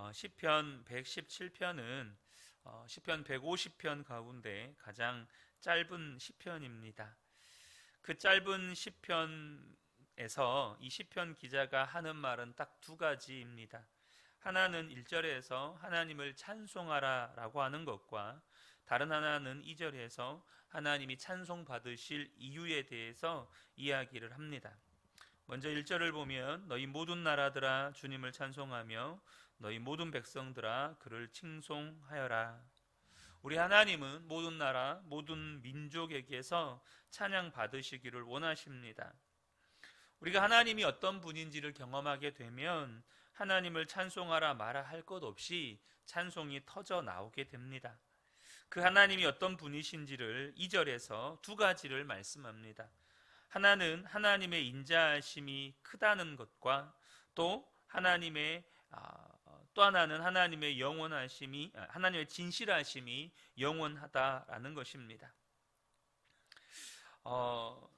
어, 시편 117편은 어, 시편 150편 가운데 가장 짧은 시편입니다. 그 짧은 시편에서 이 시편 기자가 하는 말은 딱 두 가지입니다. 하나는 1절에서 하나님을 찬송하라라고 하는 것과 다른 하나는 2절에서 하나님이 찬송 받으실 이유에 대해서 이야기를 합니다. 먼저 1절을 보면 너희 모든 나라들아 주님을 찬송하며 너희 모든 백성들아 그를 칭송하여라. 우리 하나님은 모든 나라, 모든 민족에게서 찬양 받으시기를 원하십니다. 우리가 하나님이 어떤 분인지를 경험하게 되면 하나님을 찬송하라 말아 할 것 없이 찬송이 터져 나오게 됩니다. 그 하나님이 어떤 분이신지를 2절에서 두 가지를 말씀합니다. 하나는 하나님의 인자하심이 크다는 것과 또 하나님의 아, 또 하나는 하나님의 영원하심이 아, 하나님의 진실하심이 영원하다라는 것입니다. 어,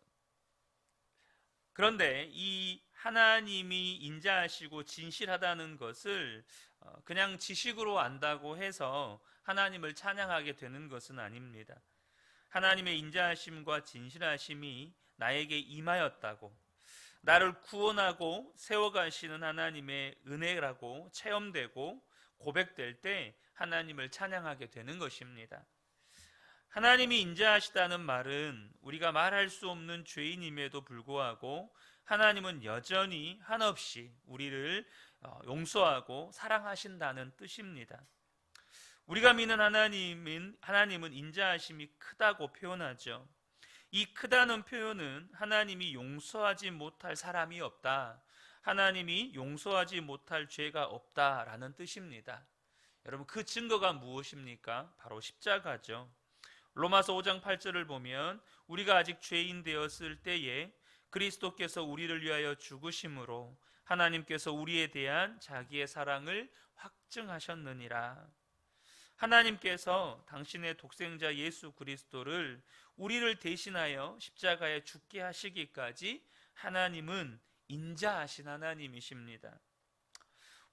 그런데 이 하나님이 인자하시고 진실하다는 것을 어, 그냥 지식으로 안다고 해서 하나님을 찬양하게 되는 것은 아닙니다. 하나님의 인자하심과 진실하심이 나에게 임하였다고 나를 구원하고 세워가시는 하나님의 은혜라고 체험되고 고백될 때 하나님을 찬양하게 되는 것입니다. 하나님이 인자하시다는 말은 우리가 말할 수 없는 죄인임에도 불구하고 하나님은 여전히 한없이 우리를 어, 용서하고 사랑하신다는 뜻입니다. 우리가 믿는 하나님은 하나님은 인자하심이 크다고 표현하죠. 이 크다는 표현은 하나님이 용서하지 못할 사람이 없다. 하나님이 용서하지 못할 죄가 없다라는 뜻입니다. 여러분 그 증거가 무엇입니까? 바로 십자가죠. 로마서 5장 8절을 보면 우리가 아직 죄인 되었을 때에 그리스도께서 우리를 위하여 죽으심으로 하나님께서 우리에 대한 자기의 사랑을 확증하셨느니라. 하나님께서 당신의 독생자 예수 그리스도를 우리를 대신하여 십자가에 죽게 하시기까지 하나님은 인자하신 하나님이십니다.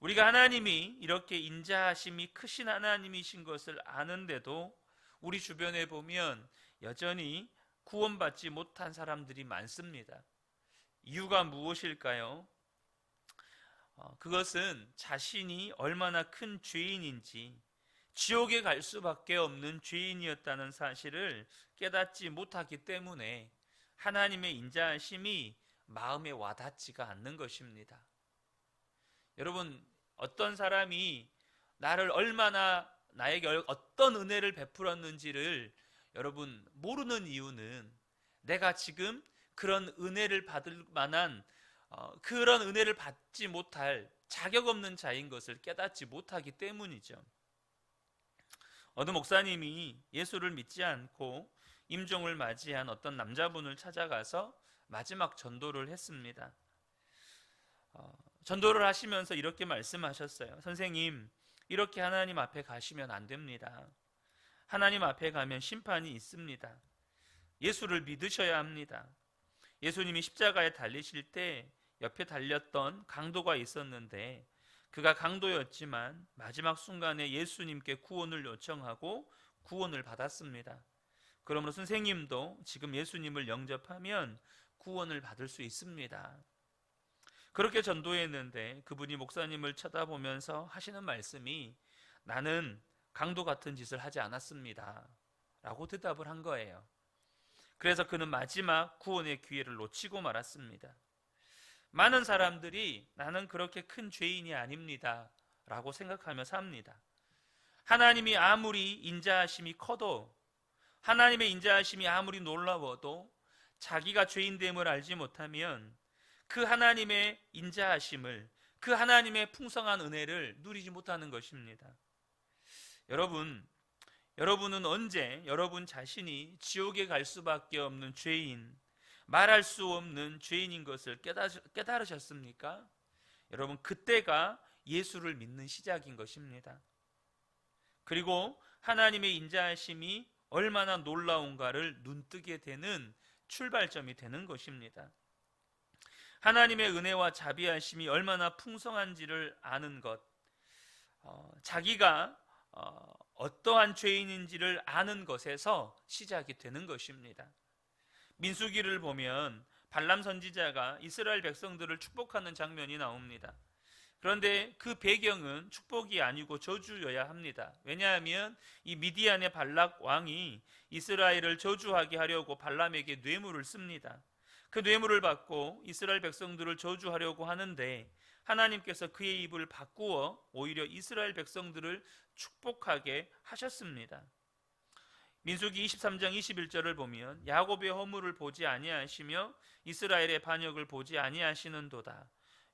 우리가 하나님이 이렇게 인자하심이 크신 하나님이신 것을 아는데도 우리 주변에 보면 여전히 구원받지 못한 사람들이 많습니다. 이유가 무엇일까요? 어, 그것은 자신이 얼마나 큰 죄인인지 지옥에 갈 수밖에 없는 죄인이었다는 사실을 깨닫지 못하기 때문에 하나님의 인자하심이 마음에 와닿지가 않는 것입니다. 여러분, 어떤 사람이 나를 얼마나 나에게 어떤 은혜를 베풀었는지를 여러분 모르는 이유는 내가 지금 그런 은혜를 받을 만한 어, 그런 은혜를 받지 못할 자격 없는 자인 것을 깨닫지 못하기 때문이죠. 어느 목사님이 예수를 믿지 않고 임종을 맞이한 어떤 남자분을 찾아가서 마지막 전도를 했습니다. 어, 전도를 하시면서 이렇게 말씀하셨어요. 선생님, 이렇게 하나님 앞에 가시면 안 됩니다. 하나님 앞에 가면 심판이 있습니다. 예수를 믿으셔야 합니다. 예수님이 십자가에 달리실 때 옆에 달렸던 강도가 있었는데 그가 강도였지만 마지막 순간에 예수님께 구원을 요청하고 구원을 받았습니다. 그러므로 선생님도 지금 예수님을 영접하면 구원을 받을 수 있습니다. 그렇게 전도했는데 그분이 목사님을 쳐다보면서 하시는 말씀이 나는 강도 같은 짓을 하지 않았습니다. 라고 대답을 한 거예요. 그래서 그는 마지막 구원의 기회를 놓치고 말았습니다. 많은 사람들이 나는 그렇게 큰 죄인이 아닙니다. 라고 생각하며 삽니다. 하나님이 아무리 인자하심이 커도 하나님의 인자하심이 아무리 놀라워도 자기가 죄인됨을 알지 못하면 그 하나님의 인자하심을 그 하나님의 풍성한 은혜를 누리지 못하는 것입니다. 여러분, 여러분은 언제 여러분 자신이 지옥에 갈 수밖에 없는 죄인, 말할 수 없는 죄인인 것을 깨달으셨습니까? 여러분, 그때가 예수를 믿는 시작인 것입니다. 그리고 하나님의 인자하심이 얼마나 놀라운가를 눈뜨게 되는 출발점이 되는 것입니다. 하나님의 은혜와 자비하심이 얼마나 풍성한지를 아는 것, 어, 자기가 어, 어떠한 죄인인지를 아는 것에서 시작이 되는 것입니다. 민수기를 보면 발람 선지자가 이스라엘 백성들을 축복하는 장면이 나옵니다. 그런데 그 배경은 축복이 아니고 저주여야 합니다. 왜냐하면 이 미디안의 발락 왕이 이스라엘을 저주하게 하려고 발람에게 뇌물을 씁니다. 그 뇌물을 받고 이스라엘 백성들을 저주하려고 하는데 하나님께서 그의 입을 바꾸어 오히려 이스라엘 백성들을 축복하게 하셨습니다. 민수기 23장 21절을 보면 야곱의 허물을 보지 아니하시며 이스라엘의 반역을 보지 아니하시는도다.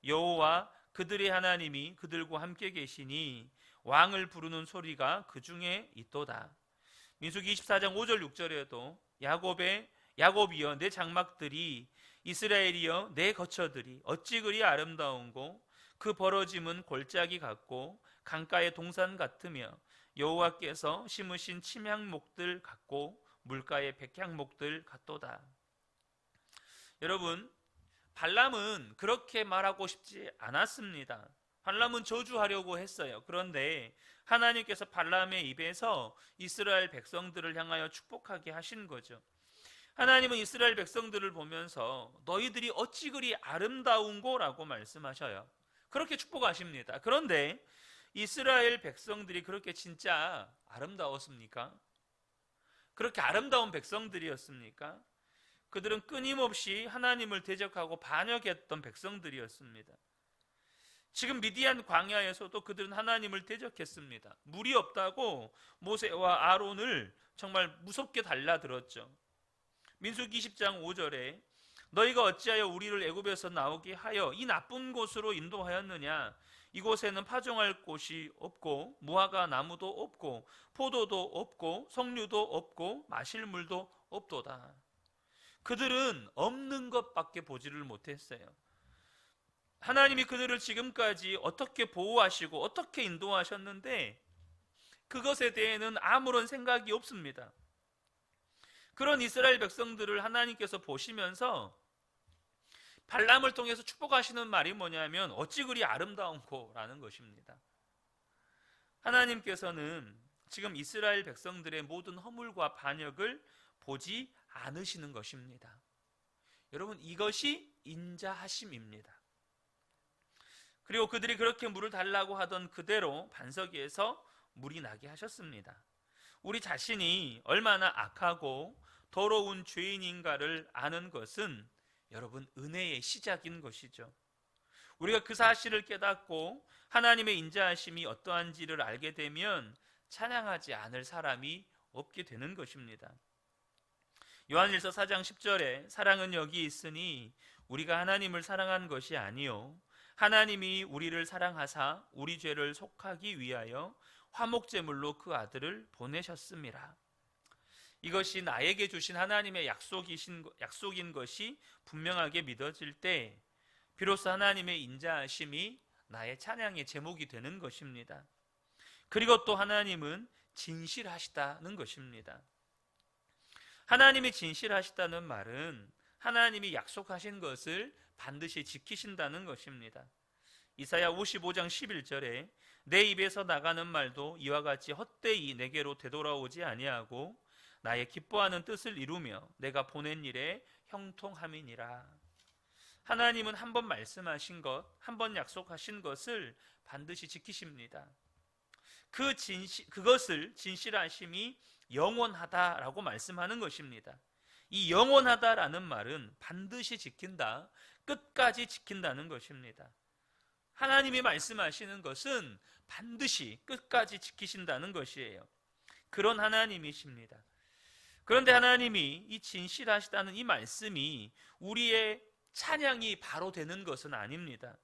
여호와 그들의 하나님이 그들과 함께 계시니 왕을 부르는 소리가 그 중에 있도다. 민수기 24장 5절 6절에도 야곱의 야곱이여 내 장막들이 이스라엘이여 내 거처들이 어찌 그리 아름다운고 그 벌어짐은 골짜기 같고 강가의 동산 같으며 여호와께서 심으신 침향목들 같고 물가의 백향목들 같도다. 여러분 발람은 그렇게 말하고 싶지 않았습니다. 발람은 저주하려고 했어요. 그런데 하나님께서 발람의 입에서 이스라엘 백성들을 향하여 축복하게 하신 거죠. 하나님은 이스라엘 백성들을 보면서 너희들이 어찌 그리 아름다운고라고 말씀하셔요. 그렇게 축복하십니다. 그런데 이스라엘 백성들이 그렇게 진짜 아름다웠습니까? 그렇게 아름다운 백성들이었습니까? 그들은 끊임없이 하나님을 대적하고 반역했던 백성들이었습니다. 지금 미디안 광야에서도 그들은 하나님을 대적했습니다. 물이 없다고 모세와 아론을 정말 무섭게 달라들었죠. 민수기 20장 5절에 너희가 어찌하여 우리를 애굽에서 나오게 하여 이 나쁜 곳으로 인도하였느냐 이곳에는 파종할 곳이 없고 무화과 나무도 없고 포도도 없고 석류도 없고 마실 물도 없도다. 그들은 없는 것밖에 보지를 못했어요. 하나님이 그들을 지금까지 어떻게 보호하시고 어떻게 인도하셨는데 그것에 대해는 아무런 생각이 없습니다. 그런 이스라엘 백성들을 하나님께서 보시면서 발람을 통해서 축복하시는 말이 뭐냐면 어찌 그리 아름다운고라는 것입니다. 하나님께서는 지금 이스라엘 백성들의 모든 허물과 반역을 보지 않으시는 것입니다. 여러분 이것이 인자하심입니다. 그리고 그들이 그렇게 물을 달라고 하던 그대로 반석 위에서 물이 나게 하셨습니다. 우리 자신이 얼마나 악하고 더러운 죄인인가를 아는 것은 여러분 은혜의 시작인 것이죠. 우리가 그 사실을 깨닫고 하나님의 인자하심이 어떠한지를 알게 되면 찬양하지 않을 사람이 없게 되는 것입니다. 요한일서 4장 10절에 사랑은 여기 있으니 우리가 하나님을 사랑한 것이 아니요 하나님이 우리를 사랑하사 우리 죄를 속하기 위하여 화목제물로 그 아들을 보내셨습니다. 이것이 나에게 주신 하나님의 약속이신 약속인 것이 분명하게 믿어질 때 비로소 하나님의 인자하심이 나의 찬양의 제목이 되는 것입니다. 그리고 또 하나님은 진실하시다는 것입니다. 하나님이 진실하시다는 말은 하나님이 약속하신 것을 반드시 지키신다는 것입니다. 이사야 55장 11절에 내 입에서 나가는 말도 이와 같이 헛되이 내게로 되돌아오지 아니하고 나의 기뻐하는 뜻을 이루며 내가 보낸 일에 형통함이니라. 하나님은 한 번 말씀하신 것, 한 번 약속하신 것을 반드시 지키십니다. 그 진실, 그것을 진실하심이 영원하다라고 말씀하는 것입니다. 이 영원하다라는 말은 반드시 지킨다, 끝까지 지킨다는 것입니다. 하나님이 말씀하시는 것은 반드시 끝까지 지키신다는 것이에요. 그런 하나님이십니다. 그런데 하나님이 이 진실하시다는 이 말씀이 우리의 찬양이 바로 되는 것은 아닙니다.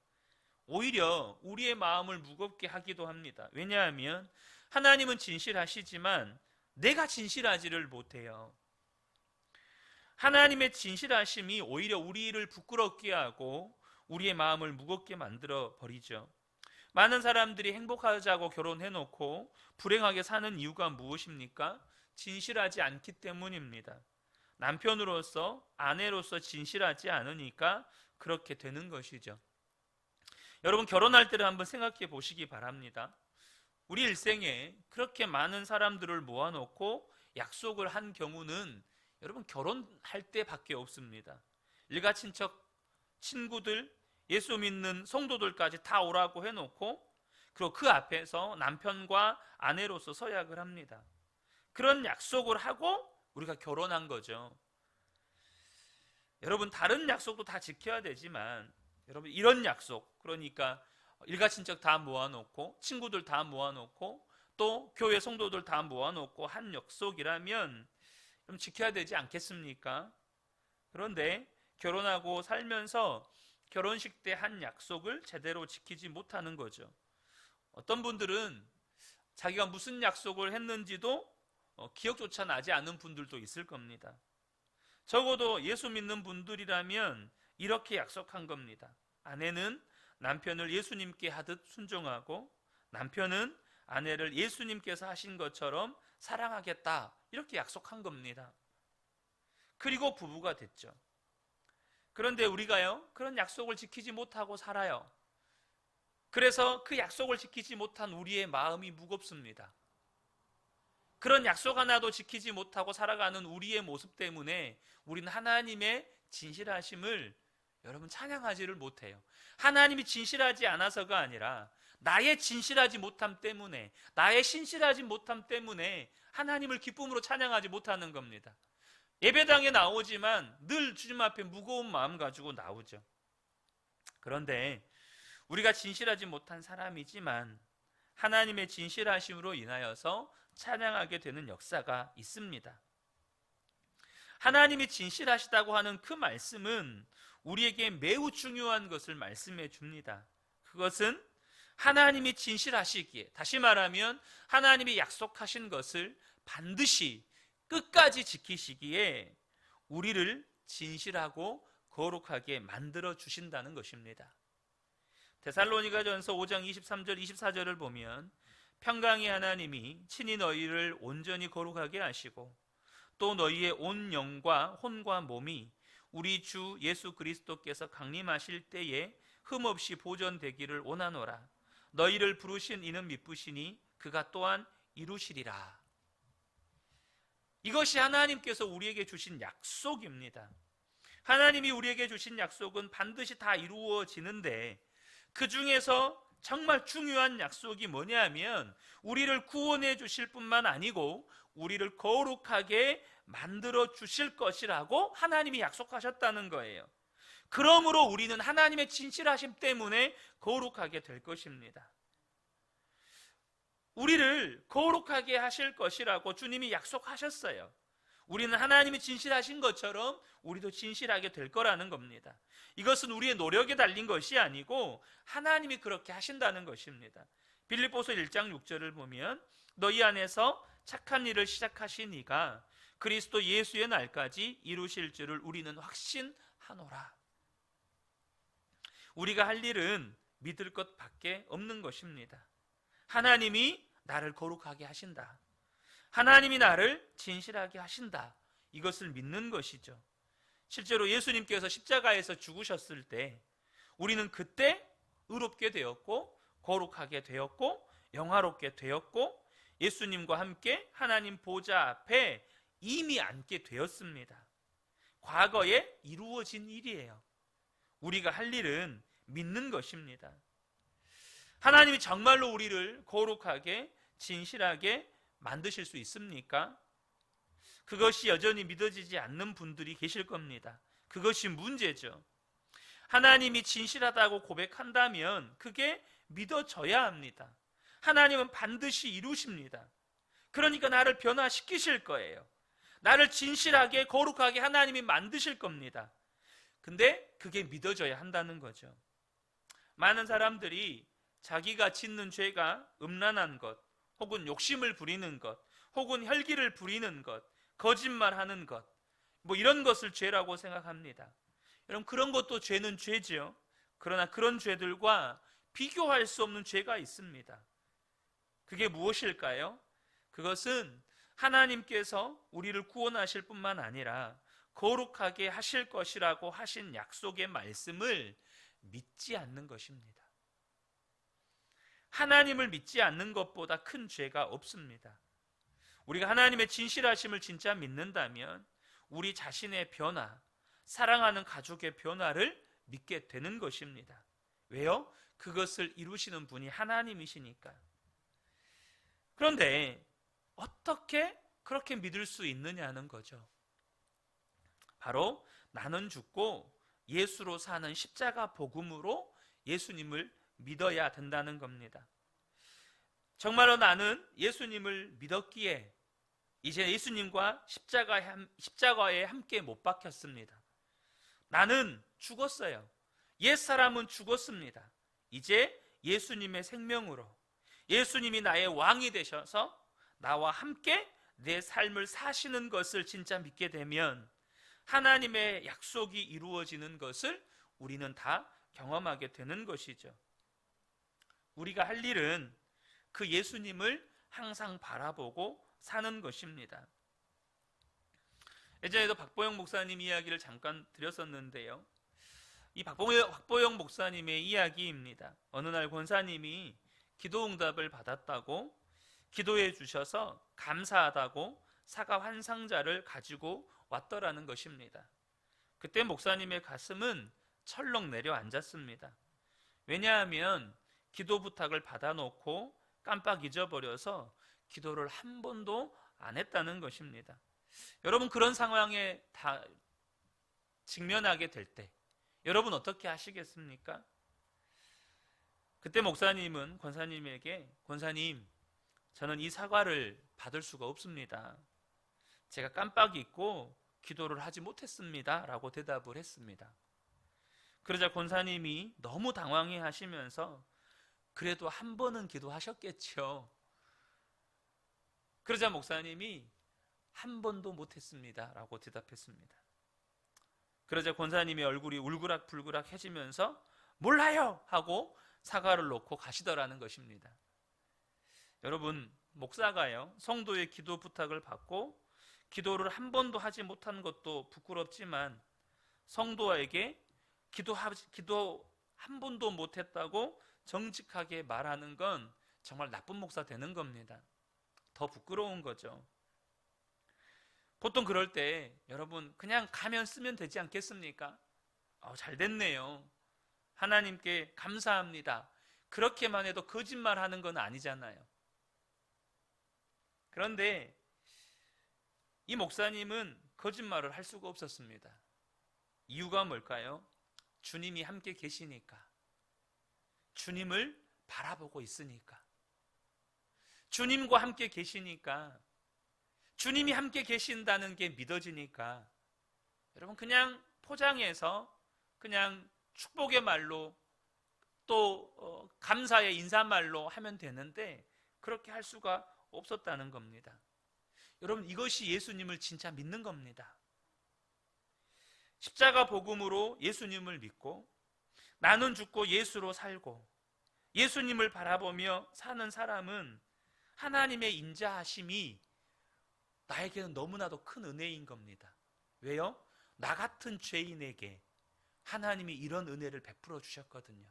오히려 우리의 마음을 무겁게 하기도 합니다. 왜냐하면 하나님은 진실하시지만 내가 진실하지를 못해요. 하나님의 진실하심이 오히려 우리를 부끄럽게 하고 우리의 마음을 무겁게 만들어 버리죠. 많은 사람들이 행복하자고 결혼해 놓고 불행하게 사는 이유가 무엇입니까? 진실하지 않기 때문입니다. 남편으로서 아내로서 진실하지 않으니까 그렇게 되는 것이죠. 여러분 결혼할 때를 한번 생각해 보시기 바랍니다. 우리 일생에 그렇게 많은 사람들을 모아놓고 약속을 한 경우는 여러분 결혼할 때밖에 없습니다. 일가 친척, 친구들, 예수 믿는 성도들까지 다 오라고 해놓고 그리고 그 앞에서 남편과 아내로서 서약을 합니다. 그런 약속을 하고 우리가 결혼한 거죠. 여러분 다른 약속도 다 지켜야 되지만 여러분 이런 약속 그러니까 일가 친척 다 모아놓고 친구들 다 모아놓고 또 교회 성도들 다 모아놓고 한 약속이라면 좀 지켜야 되지 않겠습니까? 그런데 결혼하고 살면서 결혼식 때 한 약속을 제대로 지키지 못하는 거죠. 어떤 분들은 자기가 무슨 약속을 했는지도 어, 기억조차 나지 않는 분들도 있을 겁니다. 적어도 예수 믿는 분들이라면 이렇게 약속한 겁니다. 아내는 남편을 예수님께 하듯 순종하고 남편은 아내를 예수님께서 하신 것처럼 사랑하겠다. 이렇게 약속한 겁니다. 그리고 부부가 됐죠. 그런데 우리가요, 그런 약속을 지키지 못하고 살아요. 그래서 그 약속을 지키지 못한 우리의 마음이 무겁습니다. 그런 약속 하나도 지키지 못하고 살아가는 우리의 모습 때문에 우리는 하나님의 진실하심을 여러분 찬양하지를 못해요. 하나님이 진실하지 않아서가 아니라 나의 진실하지 못함 때문에 나의 신실하지 못함 때문에 하나님을 기쁨으로 찬양하지 못하는 겁니다. 예배당에 나오지만 늘 주님 앞에 무거운 마음 가지고 나오죠. 그런데 우리가 진실하지 못한 사람이지만 하나님의 진실하심으로 인하여서 찬양하게 되는 역사가 있습니다. 하나님이 진실하시다고 하는 그 말씀은 우리에게 매우 중요한 것을 말씀해 줍니다. 그것은 하나님이 진실하시기에, 다시 말하면 하나님이 약속하신 것을 반드시 끝까지 지키시기에 우리를 진실하고 거룩하게 만들어 주신다는 것입니다. 데살로니가 전서 5장 23절 24절을 보면 평강의 하나님이 친히 너희를 온전히 거룩하게 하시고 또 너희의 온 영과 혼과 몸이 우리 주 예수 그리스도께서 강림하실 때에 흠없이 보존되기를 원하노라. 너희를 부르신 이는 미쁘시니 그가 또한 이루시리라. 이것이 하나님께서 우리에게 주신 약속입니다. 하나님이 우리에게 주신 약속은 반드시 다 이루어지는데 그 중에서 정말 중요한 약속이 뭐냐면 우리를 구원해 주실 뿐만 아니고 우리를 거룩하게 만들어 주실 것이라고 하나님이 약속하셨다는 거예요. 그러므로 우리는 하나님의 진실하심 때문에 거룩하게 될 것입니다. 우리를 거룩하게 하실 것이라고 주님이 약속하셨어요. 우리는 하나님이 진실하신 것처럼 우리도 진실하게 될 거라는 겁니다. 이것은 우리의 노력에 달린 것이 아니고 하나님이 그렇게 하신다는 것입니다. 빌립보서 1장 6절을 보면 너희 안에서 착한 일을 시작하신 이가 그리스도 예수의 날까지 이루실 줄을 우리는 확신하노라. 우리가 할 일은 믿을 것밖에 없는 것입니다. 하나님이 나를 거룩하게 하신다. 하나님이 나를 진실하게 하신다. 이것을 믿는 것이죠. 실제로 예수님께서 십자가에서 죽으셨을 때 우리는 그때 의롭게 되었고 거룩하게 되었고 영화롭게 되었고 예수님과 함께 하나님 보좌 앞에 이미 앉게 되었습니다. 과거에 이루어진 일이에요. 우리가 할 일은 믿는 것입니다. 하나님이 정말로 우리를 거룩하게 진실하게 만드실 수 있습니까? 그것이 여전히 믿어지지 않는 분들이 계실 겁니다. 그것이 문제죠. 하나님이 진실하다고 고백한다면 그게 믿어져야 합니다. 하나님은 반드시 이루십니다. 그러니까 나를 변화시키실 거예요. 나를 진실하게 거룩하게 하나님이 만드실 겁니다. 근데 그게 믿어져야 한다는 거죠. 많은 사람들이 자기가 짓는 죄가 음란한 것, 혹은 욕심을 부리는 것, 혹은 혈기를 부리는 것, 거짓말하는 것, 뭐 이런 것을 죄라고 생각합니다. 여러분 그런 것도 죄는 죄지요. 그러나 그런 죄들과 비교할 수 없는 죄가 있습니다. 그게 무엇일까요? 그것은 하나님께서 우리를 구원하실 뿐만 아니라 거룩하게 하실 것이라고 하신 약속의 말씀을 믿지 않는 것입니다. 하나님을 믿지 않는 것보다 큰 죄가 없습니다. 우리가 하나님의 진실하심을 진짜 믿는다면 우리 자신의 변화, 사랑하는 가족의 변화를 믿게 되는 것입니다. 왜요? 그것을 이루시는 분이 하나님이시니까. 그런데 어떻게 그렇게 믿을 수 있느냐는 거죠. 바로 나는 죽고 예수로 사는 십자가 복음으로 예수님을 믿어야 된다는 겁니다. 정말로 나는 예수님을 믿었기에 이제 예수님과 십자가 에 함께 못 박혔습니다. 나는 죽었어요. 옛 사람은 죽었습니다. 이제 예수님의 생명으로 예수님이 나의 왕이 되셔서 나와 함께 내 삶을 사시는 것을 진짜 믿게 되면 하나님의 약속이 이루어지는 것을 우리는 다 경험하게 되는 것이죠. 우리가 할 일은 그 예수님을 항상 바라보고 사는 것입니다. 예전에도 박보영 목사님 이야기를 잠깐 드렸었는데요. 이 박보영, 박보영 목사님의 이야기입니다. 어느 날 권사님이 기도 응답을 받았다고 기도해 주셔서 감사하다고 사과 환상자를 가지고 왔더라는 것입니다. 그때 목사님의 가슴은 철렁 내려앉았습니다. 왜냐하면 기도 부탁을 받아놓고 깜빡 잊어버려서 기도를 한 번도 안 했다는 것입니다. 여러분 그런 상황에 다 직면하게 될 때 여러분 어떻게 하시겠습니까? 그때 목사님은 권사님에게 권사님 저는 이 사과를 받을 수가 없습니다. 제가 깜빡 잊고 기도를 하지 못했습니다. 라고 대답을 했습니다. 그러자 권사님이 너무 당황해 하시면서 그래도 한 번은 기도하셨겠죠. 그러자 목사님이 한 번도 못했습니다. 라고 대답했습니다. 그러자 권사님의 얼굴이 울그락불그락 해지면서 몰라요! 하고 사과를 놓고 가시더라는 것입니다. 여러분, 목사가요, 성도의 기도 부탁을 받고 기도를 한 번도 하지 못한 것도 부끄럽지만 성도에게 기도하, 기도 한 번도 못했다고 정직하게 말하는 건 정말 나쁜 목사 되는 겁니다. 더 부끄러운 거죠. 보통 그럴 때 여러분 그냥 가면 쓰면 되지 않겠습니까? 어, 잘 됐네요. 하나님께 감사합니다. 그렇게만 해도 거짓말 하는 건 아니잖아요. 그런데 이 목사님은 거짓말을 할 수가 없었습니다. 이유가 뭘까요? 주님이 함께 계시니까. 주님을 바라보고 있으니까. 주님과 함께 계시니까. 주님이 함께 계신다는 게 믿어지니까. 여러분, 그냥 포장해서 그냥 축복의 말로 또 어, 감사의 인사말로 하면 되는데 그렇게 할 수가 없었다는 겁니다. 여러분 이것이 예수님을 진짜 믿는 겁니다. 십자가 복음으로 예수님을 믿고 나는 죽고 예수로 살고 예수님을 바라보며 사는 사람은 하나님의 인자하심이 나에게는 너무나도 큰 은혜인 겁니다. 왜요? 나 같은 죄인에게 하나님이 이런 은혜를 베풀어 주셨거든요.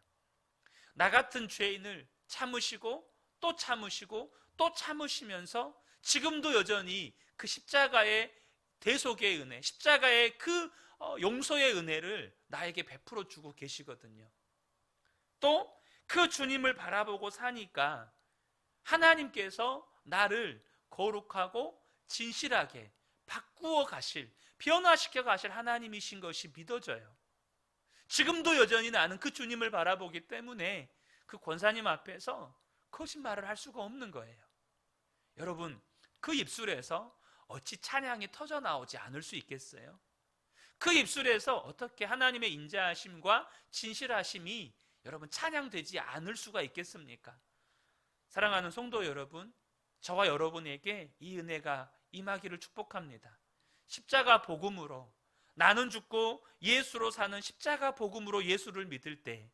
나 같은 죄인을 참으시고 또 참으시고 또 참으시면서 지금도 여전히 그 십자가의 대속의 은혜, 십자가의 그 어, 용서의 은혜를 나에게 베풀어 주고 계시거든요. 또 그 주님을 바라보고 사니까 하나님께서 나를 거룩하고 진실하게 바꾸어 가실, 변화시켜 가실 하나님이신 것이 믿어져요. 지금도 여전히 나는 그 주님을 바라보기 때문에 그 권사님 앞에서 거짓말을 할 수가 없는 거예요. 여러분, 그 입술에서 어찌 찬양이 터져 나오지 않을 수 있겠어요? 그 입술에서 어떻게 하나님의 인자하심과 진실하심이 여러분 찬양되지 않을 수가 있겠습니까? 사랑하는 성도 여러분, 저와 여러분에게 이 은혜가 임하기를 축복합니다. 십자가 복음으로 나는 죽고 예수로 사는 십자가 복음으로 예수를 믿을 때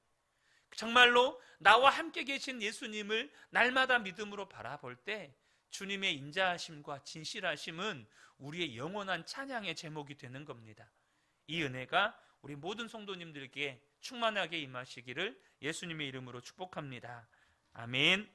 정말로 나와 함께 계신 예수님을 날마다 믿음으로 바라볼 때 주님의 인자하심과 진실하심은 우리의 영원한 찬양의 제목이 되는 겁니다. 이 은혜가 우리 모든 성도님들에게 충만하게 임하시기를 예수님의 이름으로 축복합니다. 아멘.